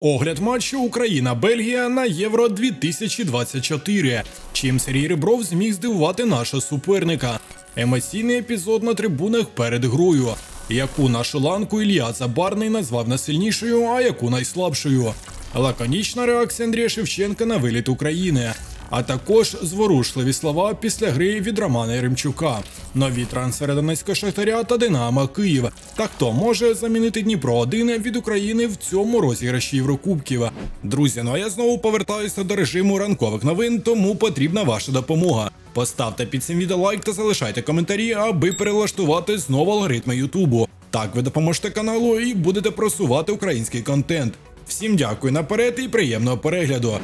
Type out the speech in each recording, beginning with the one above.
Огляд матчу Україна-Бельгія на Євро 2024. Чим Сергій Ребров зміг здивувати нашого суперника. Емоційний епізод на трибунах перед грою. Яку нашу ланку Ілля Забарний назвав найсильнішою, а яку найслабшою. Лаконічна реакція Андрія Шевченка на виліт України. А також зворушливі слова після гри від Романа Яремчука. Нові трансфери Донецького Шахтаря та Динамо Київ. Та хто може замінити Дніпро 1 від України в цьому розіграші Єврокубків? Друзі, ну а я знову повертаюся до режиму ранкових новин, тому потрібна ваша допомога. Поставте під цим відео лайк та залишайте коментарі, аби перелаштувати знову алгоритми Ютубу. Так ви допоможете каналу і будете просувати український контент. Всім дякую наперед і приємного перегляду.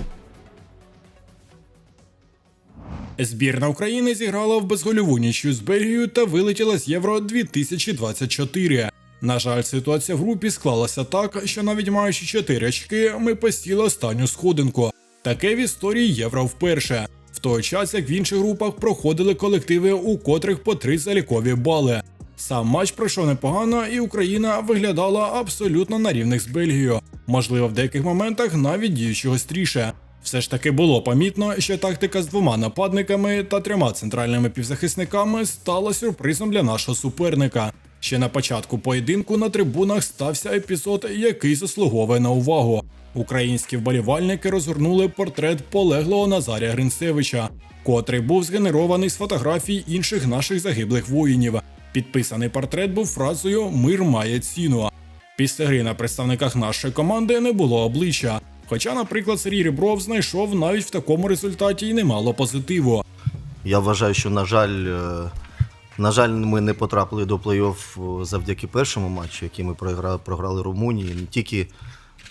Збірна України зіграла в безгольову нічю з Бельгією та вилетіла з Євро 2024. На жаль, ситуація в групі склалася так, що навіть маючи 4 очки, ми посіли останню сходинку. Таке в історії Євро вперше. В той час, як в інших групах проходили колективи, у котрих по три залікові бали. Сам матч пройшов непогано, і Україна виглядала абсолютно на рівних з Бельгією. Можливо, в деяких моментах навіть діючи гостріше. Все ж таки було помітно, що тактика з двома нападниками та трьома центральними півзахисниками стала сюрпризом для нашого суперника. Ще на початку поєдинку на трибунах стався епізод, який заслуговує на увагу. Українські вболівальники розгорнули портрет полеглого Назарія Гринцевича, котрий був згенерований з фотографій інших наших загиблих воїнів. Підписаний портрет був фразою Мир має ціну. Після гри на представниках нашої команди не було обличчя. Хоча, наприклад, Сергій Ребров знайшов навіть в такому результаті і немало позитиву. Я вважаю, що, на жаль, е, на жаль, ми не потрапили до плей-офф е, завдяки першому матчу, який ми програли, програли Румунії, не тільки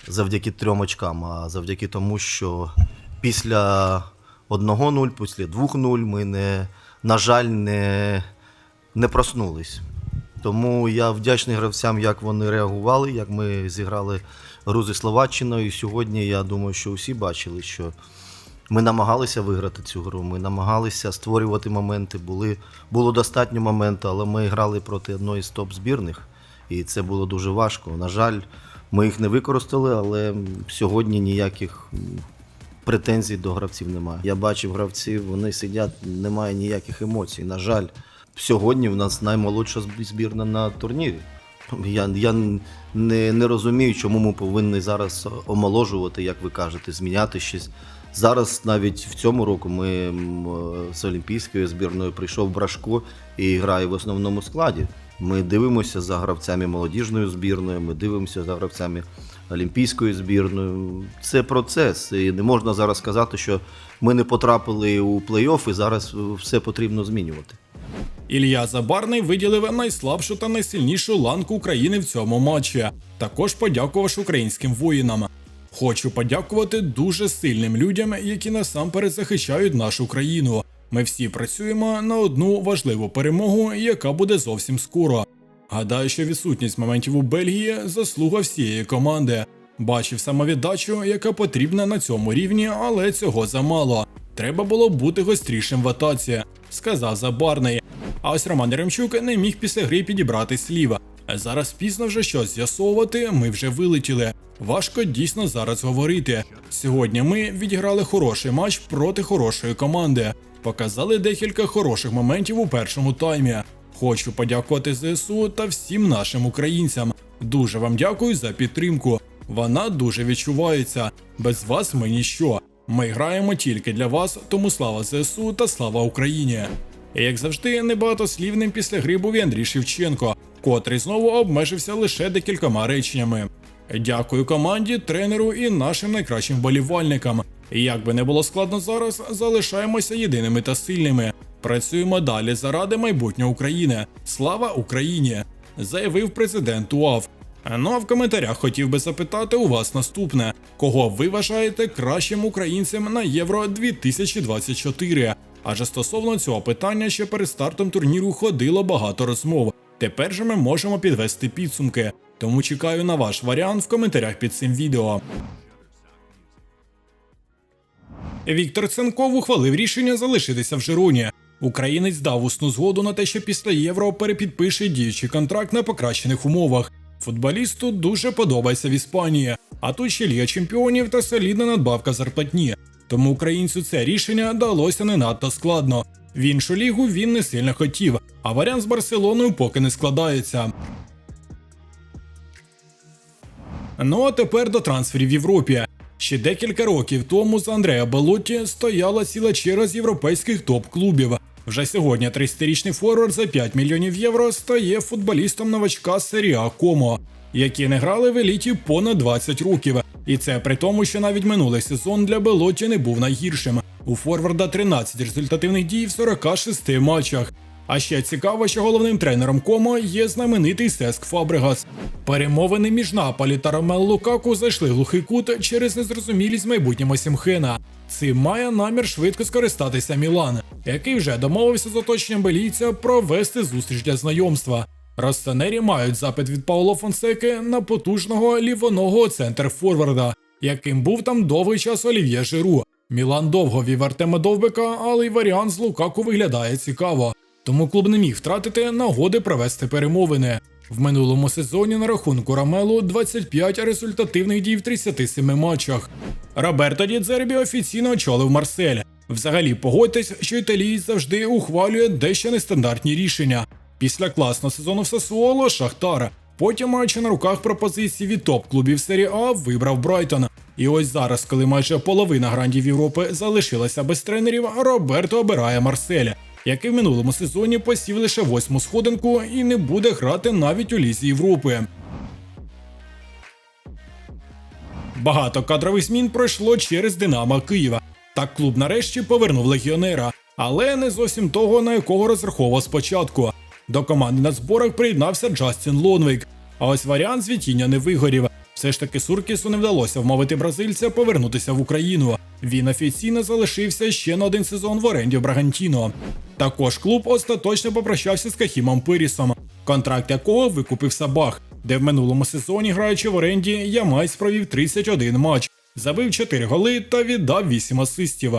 завдяки трьом очкам, а завдяки тому, що після 1-0, після 2-0 ми, не, на жаль, не, не проснулись. Тому я вдячний гравцям, як вони реагували, як ми зіграли гру Словаччиною. І сьогодні я думаю, що всі бачили, що ми намагалися виграти цю гру. Ми намагалися створювати моменти. Були, було достатньо моментів, але ми грали проти одної з топ-збірних, і це було дуже важко. На жаль, ми їх не використали, але сьогодні ніяких претензій до гравців немає. Я бачив гравців, вони сидять, немає ніяких емоцій. На жаль, сьогодні в нас наймолодша збірна на турнірі. Я, я не, не розумію, чому ми повинні зараз омоложувати, як ви кажете, зміняти щось. Зараз навіть в цьому року ми з олімпійською збірною прийшов Брашко і грає в основному складі. Ми дивимося за гравцями молодіжної збірної, ми дивимося за гравцями олімпійської збірної. Це процес. І не можна зараз сказати, що ми не потрапили у плей-офф і зараз все потрібно змінювати. Ілля Забарний виділив найслабшу та найсильнішу ланку України в цьому матчі. Також подякував українським воїнам. Хочу подякувати дуже сильним людям, які насамперед захищають нашу країну. Ми всі працюємо на одну важливу перемогу, яка буде зовсім скоро. Гадаю, що відсутність моментів у Бельгії заслуга всієї команди. Бачив самовіддачу, яка потрібна на цьому рівні, але цього замало. Треба було бути гострішим в атаці, сказав Забарний. А ось Роман Яремчук не міг після гри підібрати слів. Зараз пізно вже щось з'ясовувати, ми вже вилетіли. Важко дійсно зараз говорити. Сьогодні ми відіграли хороший матч проти хорошої команди. Показали декілька хороших моментів у першому таймі. Хочу подякувати ЗСУ та всім нашим українцям. Дуже вам дякую за підтримку. Вона дуже відчувається. Без вас ми ніщо. Ми граємо тільки для вас, тому слава ЗСУ та слава Україні. Як завжди, небагатослівним після гри був і Андрій Шевченко, котрий знову обмежився лише декількома реченнями. Дякую команді, тренеру і нашим найкращим болівальникам. Як би не було складно зараз, залишаємося єдиними та сильними. Працюємо далі заради майбутнього України. Слава Україні! заявив президент УАВ. Ну а в коментарях хотів би запитати у вас наступне: кого ви вважаєте кращим українцем на Євро 2024? Адже стосовно цього питання ще перед стартом турніру ходило багато розмов. Тепер же ми можемо підвести підсумки. Тому чекаю на ваш варіант в коментарях під цим відео. Віктор Ценков ухвалив рішення залишитися в Жироні. Українець дав усну згоду на те, що після євро перепідпише діючий контракт на покращених умовах. Футболісту дуже подобається в Іспанії, а тут ще Ліга чемпіонів та солідна надбавка зарплатні. Тому українцю це рішення далося не надто складно. В іншу лігу він не сильно хотів, а варіант з Барселоною поки не складається. Ну а тепер до трансферів в Європі. Ще декілька років тому за Андреа Белотті стояла ціла черга з європейських топ-клубів. Вже сьогодні 30-річний форвард за 5 мільйонів євро стає футболістом новачка серії А Комо, які не грали в еліті понад 20 років. І це при тому, що навіть минулий сезон для Белотті не був найгіршим. У форварда 13 результативних дій в 46 матчах. А ще цікаво, що головним тренером Комо є знаменитий Сеск Фабрегас. Перемовини між Наполі та Ромел Лукаку зайшли в глухий кут через незрозумілість майбутнього Сімхена. Цим має намір швидко скористатися Мілан, який вже домовився з оточенням белійця провести зустріч для знайомства. Ростенері мають запит від Пауло Фонсеки на потужного лівоного центр форварда, яким був там довгий час Олів'є Жиру. Мілан довго вів Артема Довбика, але й варіант з Лукаку виглядає цікаво. Тому клуб не міг втратити нагоди провести перемовини. В минулому сезоні на рахунку Рамелу 25 результативних дій в 37 матчах. Роберто Дідзербі офіційно очолив Марсель. Взагалі, погодьтесь, що італієць завжди ухвалює дещо нестандартні рішення. Після класного сезону в Сасуоло Шахтар. Потім, маючи на руках пропозиції від топ-клубів серії А, вибрав Брайтон. І ось зараз, коли майже половина грандів Європи залишилася без тренерів, Роберто обирає Марсель, який в минулому сезоні посів лише восьму сходинку і не буде грати навіть у Лізі Європи. Багато кадрових змін пройшло через Динамо Києва. Так клуб нарешті повернув легіонера, але не зовсім того, на якого розраховував спочатку. До команди на зборах приєднався Джастін Лонвік. А ось варіант звітіння не вигорів. Все ж таки Суркісу не вдалося вмовити бразильця повернутися в Україну. Він офіційно залишився ще на один сезон в оренді в Брагантіно. Також клуб остаточно попрощався з Кахімом Пирісом, контракт якого викупив Сабах, де в минулому сезоні, граючи в оренді, Ямайць провів 31 матч, забив 4 голи та віддав 8 асистів.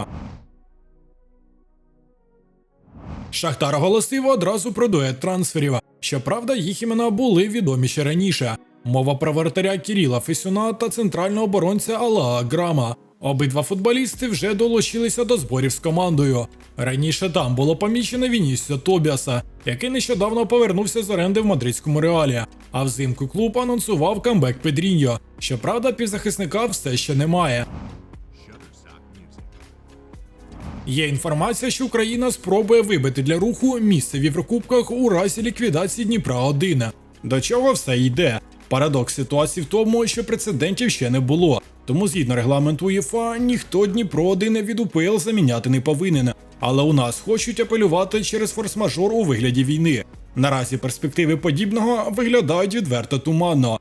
Шахтар оголосив одразу про дует трансферів. Щоправда, їх імена були відомі ще раніше. Мова про воротаря Кіріла Фесюна та центрального оборонця Алаа Грама. Обидва футболісти вже долучилися до зборів з командою. Раніше там було помічено Вінісіо Тобіаса, який нещодавно повернувся з оренди в мадридському реалі. А взимку клуб анонсував камбек Педріньо. Щоправда, півзахисника все ще немає. Є інформація, що Україна спробує вибити для руху місце в Єврокубках у разі ліквідації Дніпра 1 До чого все йде? Парадокс ситуації в тому, що прецедентів ще не було. Тому, згідно регламенту УЄФА, ніхто Дніпро 1 від УПЛ заміняти не повинен. Але у нас хочуть апелювати через форс-мажор у вигляді війни. Наразі перспективи подібного виглядають відверто туманно.